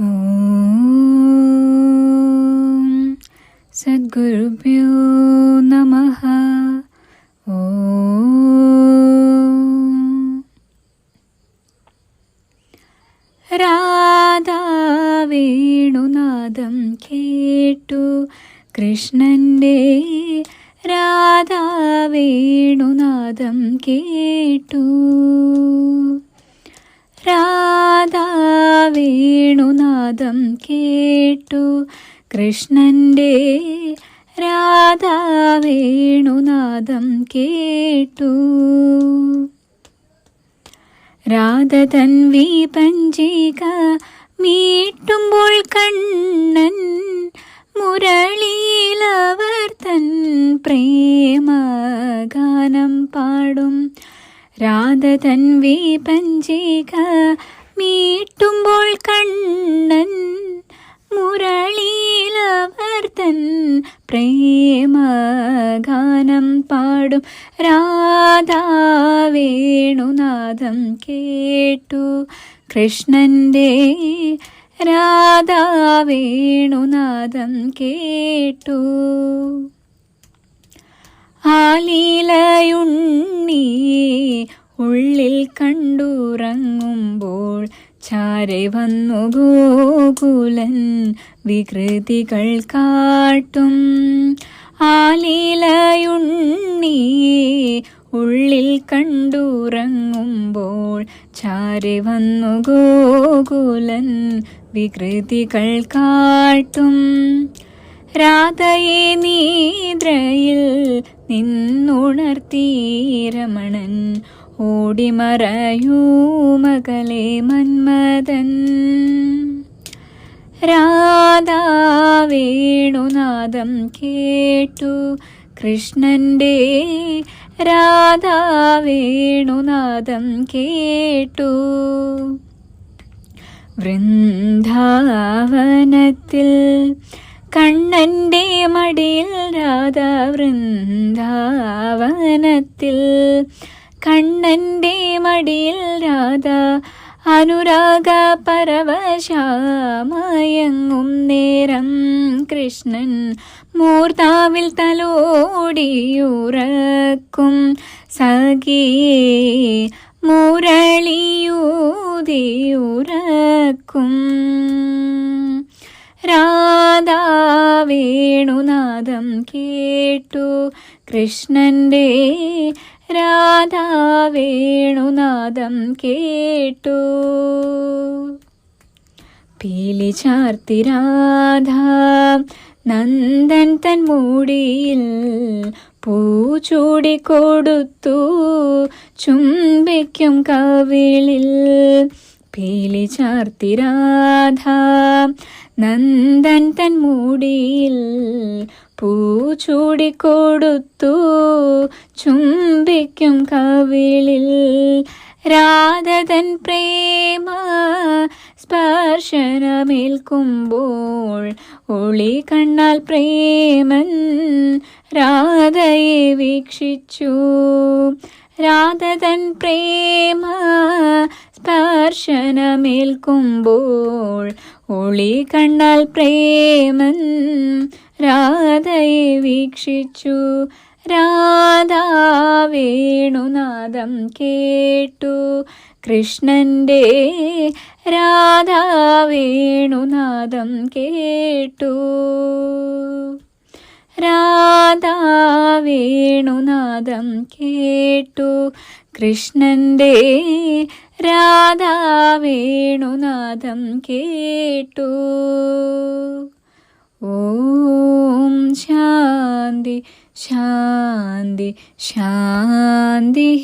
ഓം സദ്ഗുരുഭ്യോ നമ രാധാ വേണുനാദം കേട്ടു കൃഷ്ണന്റെ രാധാ വേണുനാദം കേട്ടു രാധാ വേണുനാദം കേട്ടു. കൃഷ്ണന്റെ രാധാ വേണുനാദം കേട്ടു. രാധ തൻവി വിപഞ്ചിക മീട്ടുമ്പോൾ കണ്ണൻ മുരളിയിലവർ തൻ പ്രേമഗാനം പാടും. രാധതൻ വിപഞ്ചിക മീട്ടുമ്പോൾ കണ്ണൻ മുരളീലവർത്തൻ തൻ പ്രേമഗാനം പാടും. രാധാവേണുനാഥം കേട്ടു കൃഷ്ണന്റെ രാധാവേണുനാഥം കേട്ടു. ആലീലയുണ്ണി ഉള്ളിൽ കണ്ടുറങ്ങുമ്പോൾ ചാരെ വന്നു ഗോകുലൻ വികൃതികൾ കാട്ടും. ആലീലയുണ്ണി ഉള്ളിൽ കണ്ടുറങ്ങുമ്പോൾ ചാരെ വന്നു ഗോകുലൻ വികൃതികൾ കാട്ടും. രാധയെ നീദ്രയിൽ നിന്നുണർത്തി രമണൻ ഓടിമറയൂ മകളെ മന്മദൻ രാധാ വേണുനാദം കേട്ടു കൃഷ്ണന്റെ രാധാ വേണുനാദം കേട്ടു വൃന്ദാവനത്തിൽ. കണ്ണന്റെ മടിയിൽ രാധ വൃന്ദാവനത്തിൽ. കണ്ണന്റെ മടിയിൽ രാധ അനുരാഗ പരവശാമയങ്ങും നേരം കൃഷ്ണൻ മൂർത്താവിൽ തലോടിയുറക്കും സഖിയേ മുരളിയൂതിയുറക്കും. രാധാ വേണുനാദം കേട്ടു കൃഷ്ണന്റെ രാധാ വേണുനാദം കേട്ടു. പീലി ചാർത്തി രാധ നന്ദൻ തൻ മൂടിയിൽ പൂ ചൂടിക്കൊടുത്തു ചുംബിക്കും കവിളിൽ പീലി ചാർത്തി രാധ നന്ദൻ തൻ മൂടിയിൽ പൂ ചൂടിക്കൊടുത്തു ചുംബിക്കും കവിളിൽ രാധതൻ പ്രേമ. സ്പർശനമേൽക്കുമ്പോൾ ഒളി കണ്ണാൽ പ്രേമൻ രാധയെ വീക്ഷിച്ചു. രാധതൻ പ്രേമ സ്പർശനമേൽക്കുമ്പോൾ ഒളി കണ്ണാൽ പ്രേമൻ രാധയെ വീക്ഷിച്ചു. രാധാ വേണുനാദം കേട്ടു. കൃഷ്ണന്റെ രാധാ വേണുനാദം കേട്ടു. രാധാ വേണുനാദം കേട്ടു. കൃഷ്ണന്റെ രാധാ വേണുനാദം കേട്ടു. ഓം ശാന്തി ശാന്തി ശാന്തി